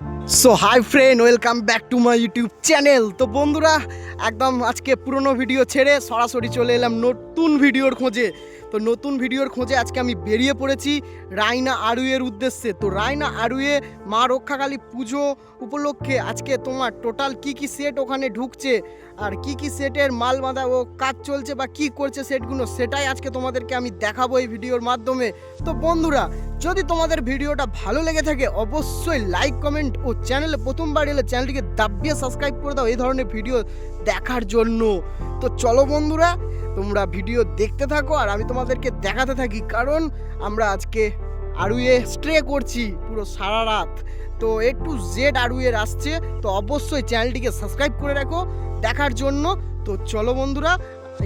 you so hi friend welcome back to my YouTube channel তো বন্ধুরা, একদম আজকে পুরনো ভিডিও ছেড়ে সরাসরি চলে এলাম নতুন ভিডিওর খোঁজে। তো নতুন ভিডিওর খোঁজে আজকে আমি বেরিয়ে পড়েছি রায়না আড়ুয়ের উদ্দেশ্যে। তো রায়না আড়ুয়ে মা রক্ষাকালী পুজো উপলক্ষে আজকে তোমার টোটাল কি কি সেট ওখানে ঢুকছে, আর কি কি সেটের মাল বাঁধা ও কাজ চলছে বা কি করছে সেটগুলো সেটাই আজকে তোমাদেরকে আমি দেখাবো এই ভিডিওর মাধ্যমে। তো বন্ধুরা, যদি তোমাদের ভিডিওটা ভালো লেগে থাকে, অবশ্যই লাইক কমেন্ট ও চ্যানেলে প্রথমবার এলে চ্যানেলটিকে দাবিয়ে সাবস্ক্রাইব করে দাও এই ধরনের ভিডিও দেখার জন্য। তো চলো বন্ধুরা, তোমরা ভিডিও দেখতে থাকো আর আমি তোমাদেরকে দেখাতে থাকি, কারণ আমরা আজকে আরুয়ে স্ট্রে করছি পুরো সারা রাত। তো এ টু জেড আরুয়ের আসছে, তো অবশ্যই চ্যানেলটিকে সাবস্ক্রাইব করে রাখো দেখার জন্য। তো চলো বন্ধুরা,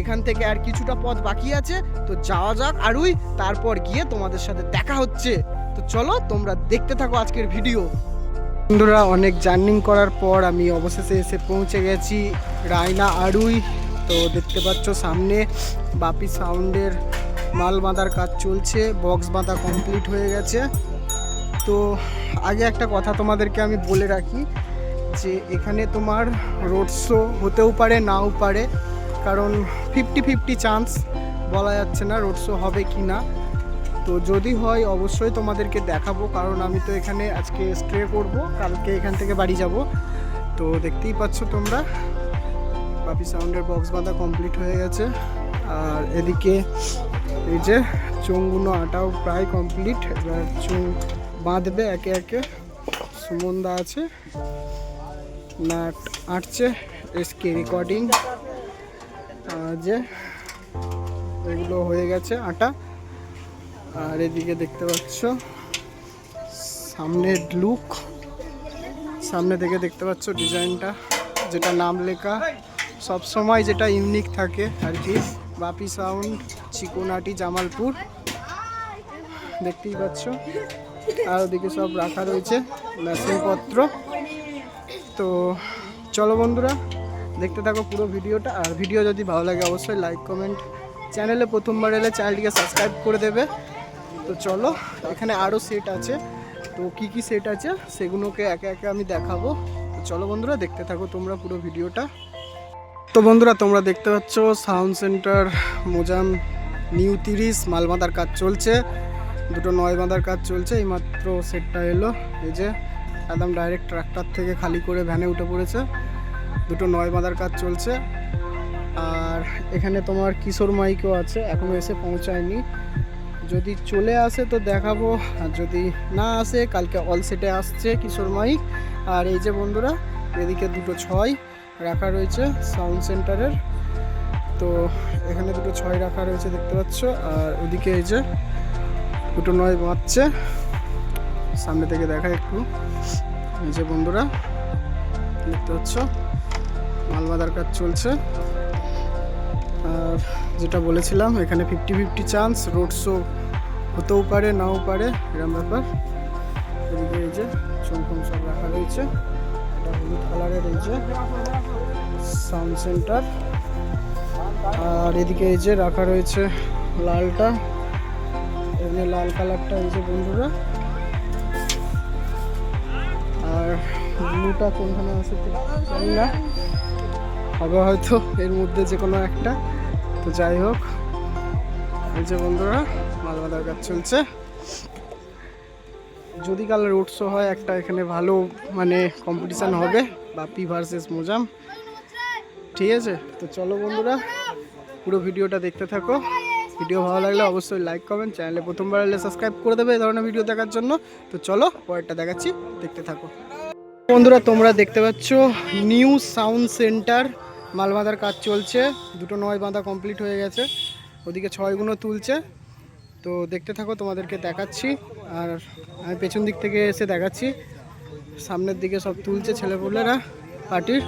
এখান থেকে আর কিছুটা পথ বাকি আছে, তো যাওয়া যাক আরুই, তারপর গিয়ে তোমাদের সাথে দেখা হচ্ছে। তো চলো, তোমরা দেখতে থাকো আজকের ভিডিও বন্ধুরা, অনেক জার্নিং করার পর আমি অবশেষে এসে পৌঁছে গেছি রায়না আড়ুই। তো দেখতে পাচ্ছ সামনে বাপি সাউন্ডের মাল বাঁধার কাজ চলছে, বক্স বাঁধা কমপ্লিট হয়ে গেছে। তো আগে একটা কথা তোমাদেরকে আমি বলে রাখি যে এখানে তোমার রোড শো হতেও পারে, নাও পারে। কারণ ফিফটি ফিফটি চান্স বলা যাচ্ছে না রোড শো হবে কি না তো যদি হয় অবশ্যই তোমাদেরকে দেখাবো, কারণ আমি তো এখানে আজকে স্টে করব, কালকে এখান থেকে বাড়ি যাব। তো দেখতেই পাচ্ছ তোমরা, বাপি সাউন্ডের বক্স বাঁধা কমপ্লিট হয়ে গেছে। আর এদিকে এই যে চোঙগুলো আটাও প্রায় কমপ্লিট এবার চোঙ বাঁধবে একে একে। সুমনদা আছে, নাট আঁটছে, এসকে রেকর্ডিং যে এগুলো হয়ে গেছে আটা। আর এদিকে দেখতে পাচ্ছ, সামনের লুক সামনে থেকে দেখতে পাচ্ছ ডিজাইনটা, যেটা নাম লেখা। সব সময় যেটা ইউনিক থাকে আর কি। বাপি সাউন্ড চিকোনাটি জামালপুর। দেখতেই পাচ্ছ। আর ওদিকে সব রাখা রয়েছে মেশিনপত্র তো চলো বন্ধুরা, দেখতে থাকো পুরো ভিডিওটা। আর ভিডিও যদি ভালো লাগে, অবশ্যই লাইক কমেন্ট চ্যানেলে প্রথমবার এলে চ্যানেলটিকে সাবস্ক্রাইব করে দেবে। তো চলো, এখানে আরও সেট আছে। তো কি কি সেট আছে সেগুলোকে একে একে আমি দেখাবো। তো চলো বন্ধুরা, দেখতে থাকো তোমরা পুরো ভিডিওটা। তো বন্ধুরা, তোমরা দেখতে পাচ্ছ সাউন্ড সেন্টার, মোজাম, নিউ তিরিশ মাল বাঁধার কাজ চলছে। দুটো নয় বাঁধার কাজ চলছে, এইমাত্র সেটটা এলো। এই যে, একদম ডাইরেক্ট ট্রাক্টর থেকে খালি করে ভ্যানে উঠে পড়েছে। দুটো নয় বাঁধার কাজ চলছে। আর এখানে তোমার কিশোর মাইকও আছে এখনও এসে পৌঁছায়নি। যদি চলে আসে তো দেখাবো, আর যদি না আসে, কালকে অল সেটে আসছে কিশোর মাইক। আর এই যে বন্ধুরা, এদিকে দুটো ছয় রাখা রয়েছে সাউন্ড সেন্টারের তো এখানে দুটো ছয় রাখা রয়েছে দেখতে পাচ্ছ, আর ওদিকে এই যে দুটো নয় বাঁচছে সামনে থেকে দেখা একটু। এই যে বন্ধুরা, দেখতে পাচ্ছ মাল বাঁধার কাজ চলছে। আর যেটা বলেছিলাম, এখানে fifty fifty chance road show হতেও পারে, নাও পারে এরকম ব্যাপার। এদিকে এই যে চমকম সব রাখা রয়েছে। এটা হলুদ কালারের এই যে সাউন্ড সেন্টার আর এদিকে এই যে রাখা রয়েছে লালটা। যে লাল কালারটা এই যে বন্ধুরা। আর ব্লুটা কোনখানে আছে জানি না। হবে হয়তো এর মধ্যে যে কোনো একটা। তো যাই হোক, এই যে বন্ধুরা। মাল কাজ চলছে। যদি কাল রোড শো হয়, একটা এখানে ভালো মানে কম্পিটিশান হবে বাপি ভার্সেস মোজাম। ঠিক আছে? তো চলো বন্ধুরা, পুরো ভিডিওটা দেখতে থাকো। ভিডিও ভালো লাগলে অবশ্যই লাইক কমেন্ট চ্যানেলে প্রথমবার এলে সাবস্ক্রাইব করে দেবে এই ধরনের ভিডিও দেখার জন্য। তো চলো, পরেরটা দেখাচ্ছি, দেখতে থাকো। বন্ধুরা, তোমরা দেখতে পাচ্ছ নিউ সাউন্ড সেন্টার মাল বাঁধার কাজ চলছে। দুটো নয় বাঁধা কমপ্লিট হয়ে গেছে। ওদিকে ছয়গুলো তুলছে। তো দেখতে থাকো, তোমাদেরকে দেখাচ্ছি। আর আমি পেছন দিক থেকে এসে দেখাচ্ছি। সামনের দিকে সব তুলছে ছেলেপুলেরা পার্টির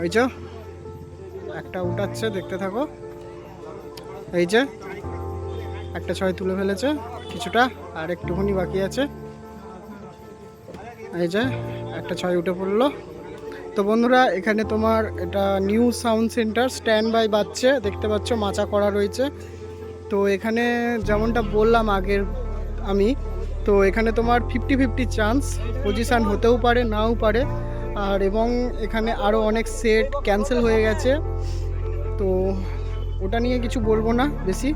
ওই যে, একটা উঠাচ্ছে, দেখতে থাকো। এই যে, একটা ছয় তুলে ফেলেছে, কিছুটা, আর একটুখানি বাকি আছে। এই যে, একটা ছয় উঠে পড়ল। তো বন্ধুরা, এখানে তোমার এটা new sound centre stand by বাজছে। দেখতে পাচ্ছ, মাচা করা রয়েছে। তো এখানে যেমনটা বললাম আগের আমি, তো এখানে তোমার ফিফটি ফিফটি চান্স পজিশান হতেও পারে, নাও পারে। আর এবং এখানে আরও অনেক সেট ক্যান্সেল হয়ে গেছে। তো ওটা নিয়ে কিছু বলব না বেশি।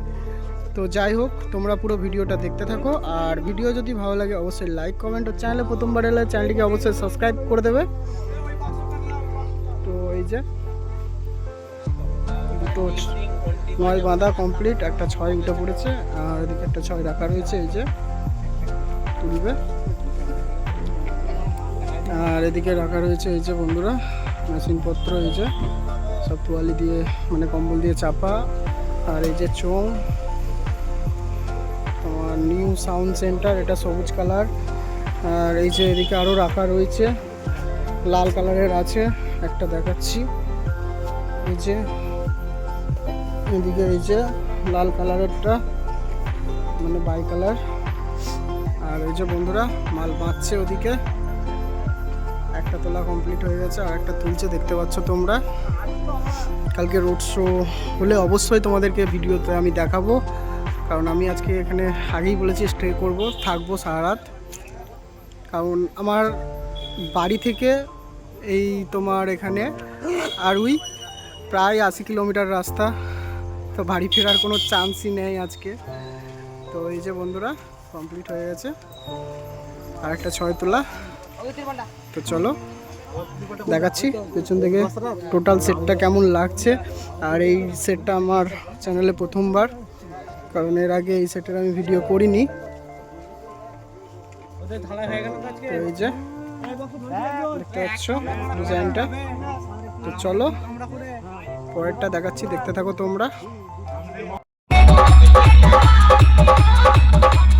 তো যাই হোক, তোমরা পুরো ভিডিওটা দেখতে থাকো। আর ভিডিও যদি ভালো লাগে, অবশ্যই লাইক কমেন্ট ও চ্যানেলে প্রথমবার এলে চ্যানেলটিকে অবশ্যই সাবস্ক্রাইব করে দেবে। তো এই যে, দুটো নয় বাঁধা কমপ্লিট একটা ছয় উঠে পড়েছে, আর এদিকে একটা ছয় রাখা রয়েছে, এই যে, তুলবে। আর এদিকে রাখা রয়েছে, এই যে, বন্ধুরা, মেশিনপত্র, এই যে, সব তোয়ালি দিয়ে মানে কম্বল দিয়ে চাপা, আর এই যে চোং তোমার নিউ সাউন্ড সেন্টার এটা সবুজ কালার আর এই যে এদিকে আরও রাখা রয়েছে, লাল কালারের আছে, একটা দেখাচ্ছি, এই যে এদিকে এই যে লাল কালারেরটা মানে বাই কালার। আর এই যে বন্ধুরা, মাল বাঁচছে ওদিকে। একটা তোলা কমপ্লিট হয়ে গেছে, আর একটা তুলছে, দেখতে পাচ্ছ তোমরা। কালকে রোড শো হলে অবশ্যই তোমাদেরকে ভিডিওতে আমি দেখাবো। কারণ আমি আজকে এখানে আগেই বলেছি স্টে করব, থাকব সারা রাত। কারণ আমার বাড়ি থেকে এই তোমার এখানে আর আরুই, প্রায় আশি কিলোমিটার রাস্তা। তো বাড়ি ফেরার কোনো চান্সই নেই আজকে। তো এই যে বন্ধুরা কমপ্লিট হয়ে গেছে। আর একটা ছয় তোলা। তো চলো, দেখাচ্ছি পেছন থেকে টোটাল সেটটা কেমন লাগছে। আর এই সেটটা আমার চ্যানেলে প্রথমবার, কারণ এর আগে এই সেটের আমি ভিডিও করিনি। এই যে ডিজাইনটা তো চলো, পরেরটা দেখাচ্ছি, দেখতে থাকো তোমরা। তো বন্ধুরা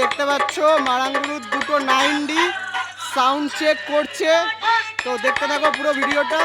দেখতে পাচ্ছ মারাঙ্গুরুর দুটো নাইন ডি সাউন্ড চেক করছে। তো দেখতে থাকো পুরো ভিডিওটা